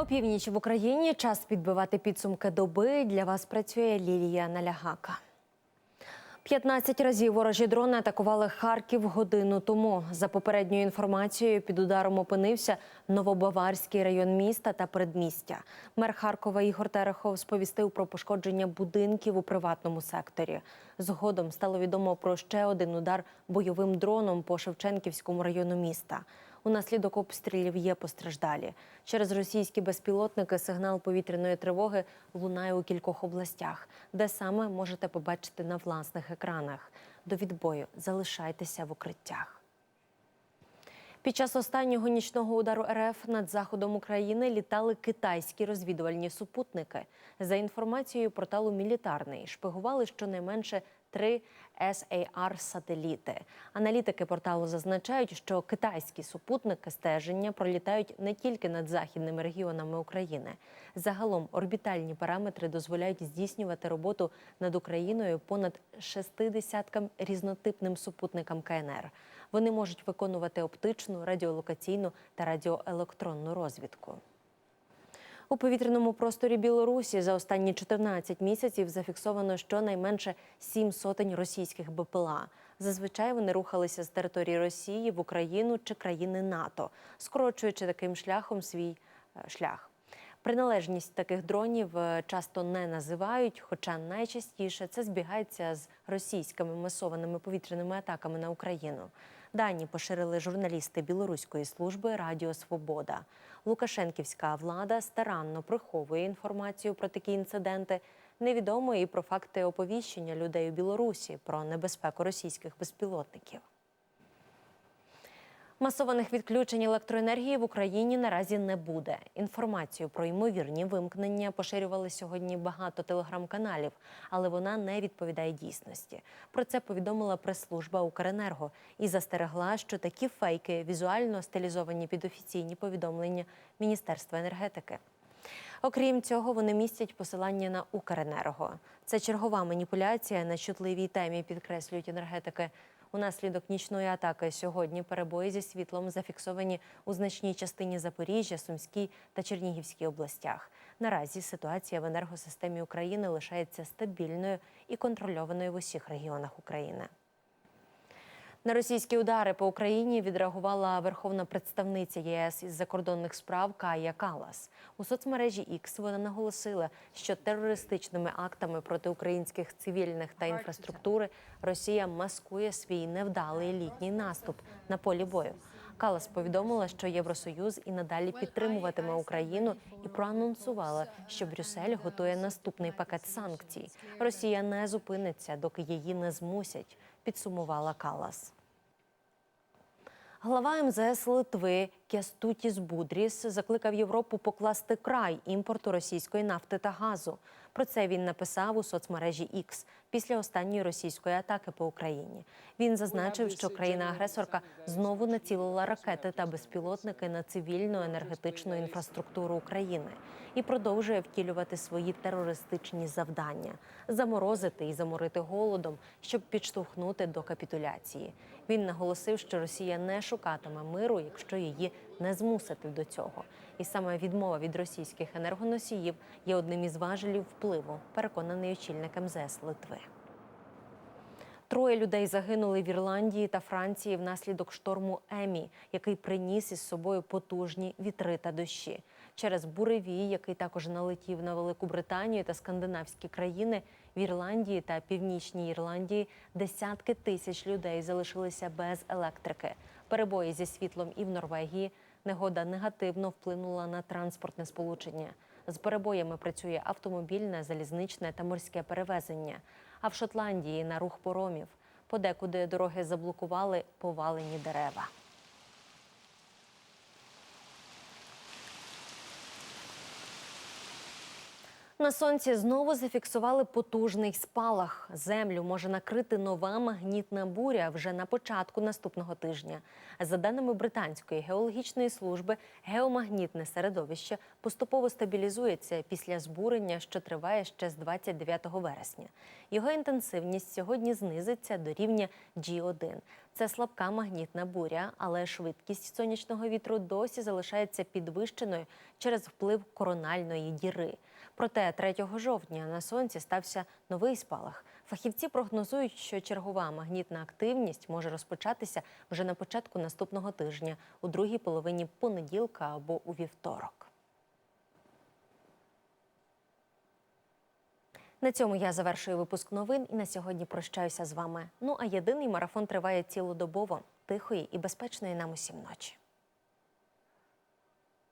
Опівніч в Україні час підбивати підсумки доби. Для вас працює Лілія Налягака. 15 разів ворожі дрони атакували Харків годину тому. За попередньою інформацією, під ударом опинився Новобаварський район міста та передмістя. Мер Харкова Ігор Терехов сповістив про пошкодження будинків у приватному секторі. Згодом стало відомо про ще один удар бойовим дроном по Шевченківському району міста. Унаслідок обстрілів є постраждалі. Через російські безпілотники сигнал повітряної тривоги лунає у кількох областях, де саме можете побачити на власних екранах. До відбою залишайтеся в укриттях. Під час останнього нічного удару РФ над заходом України літали китайські розвідувальні супутники. За інформацією порталу Мілітарний шпигували щонайменше три SAR сателіти. Аналітики порталу зазначають, що китайські супутники стеження пролітають не тільки над західними регіонами України. Загалом орбітальні параметри дозволяють здійснювати роботу над Україною понад 60 різнотипним супутникам КНР. Вони можуть виконувати оптичну, радіолокаційну та радіоелектронну розвідку. У повітряному просторі Білорусі за останні 14 місяців зафіксовано щонайменше сім сотень російських БПЛА. Зазвичай вони рухалися з території Росії в Україну чи країни НАТО, скорочуючи таким шляхом свій е, шлях. Приналежність таких дронів е, часто не називають, хоча найчастіше це збігається з російськими масованими повітряними атаками на Україну. Дані поширили журналісти білоруської служби Радіо Свобода. Лукашенківська влада старанно приховує інформацію про такі інциденти. Невідомо і про факти оповіщення людей у Білорусі про небезпеку російських безпілотників. Масованих відключень електроенергії в Україні наразі не буде. Інформацію про ймовірні вимкнення поширювали сьогодні багато телеграм-каналів, але вона не відповідає дійсності. Про це повідомила прес-служба Укренерго і застерегла, що такі фейки візуально стилізовані під офіційні повідомлення Міністерства енергетики. Окрім цього, вони містять посилання на Укренерго. Це чергова маніпуляція на чутливій темі, підкреслюють енергетики. Унаслідок нічної атаки сьогодні перебої зі світлом зафіксовані у значній частині Запоріжжя, Сумській та Чернігівській областях. Наразі ситуація в енергосистемі України лишається стабільною і контрольованою в усіх регіонах України. На російські удари по Україні відреагувала верховна представниця ЄС із закордонних справ Кая Калас. У соцмережі X вона наголосила, що терористичними актами проти українських цивільних та інфраструктури Росія маскує свій невдалий літній наступ на полі бою. Калас повідомила, що Євросоюз і надалі підтримуватиме Україну і проанонсувала, що Брюссель готує наступний пакет санкцій. Росія не зупиниться, доки її не змусять. Підсумувала Калас. Глава МЗС Литви Кястутіс Будріс закликав Європу покласти край імпорту російської нафти та газу. Про це він написав у соцмережі X після останньої російської атаки по Україні. Він зазначив, що країна-агресорка знову націлила ракети та безпілотники на цивільну енергетичну інфраструктуру України і продовжує втілювати свої терористичні завдання заморозити і заморити голодом, щоб підштовхнути до капітуляції. Він наголосив, що Росія не шукатиме миру, якщо її не змусити до цього. І саме відмова від російських енергоносіїв є одним із важелів впливу, переконаний очільник МЗС Литви. Троє людей загинули в Ірландії та Франції внаслідок шторму Емі, який приніс із собою потужні вітри та дощі. Через буревій, який також налетів на Велику Британію та скандинавські країни, в Ірландії та Північній Ірландії десятки тисяч людей залишилися без електрики. Перебої зі світлом і в Норвегії. Негода негативно вплинула на транспортне сполучення. З перебоями працює автомобільне, залізничне та морське перевезення. А в Шотландії на рух поромів. Подекуди дороги заблокували повалені дерева. На сонці знову зафіксували потужний спалах. Землю може накрити нова магнітна буря вже на початку наступного тижня. За даними британської геологічної служби, геомагнітне середовище поступово стабілізується після збурення, що триває ще з 29 вересня. Його інтенсивність сьогодні знизиться до рівня G1. Це слабка магнітна буря, але швидкість сонячного вітру досі залишається підвищеною через вплив корональної діри. Проте 3 жовтня на сонці стався новий спалах. Фахівці прогнозують, що чергова магнітна активність може розпочатися вже на початку наступного тижня, у другій половині понеділка або у вівторок. На цьому я завершую випуск новин і на сьогодні прощаюся з вами. Ну а єдиний марафон триває цілодобово, тихої і безпечної нам усім ночі.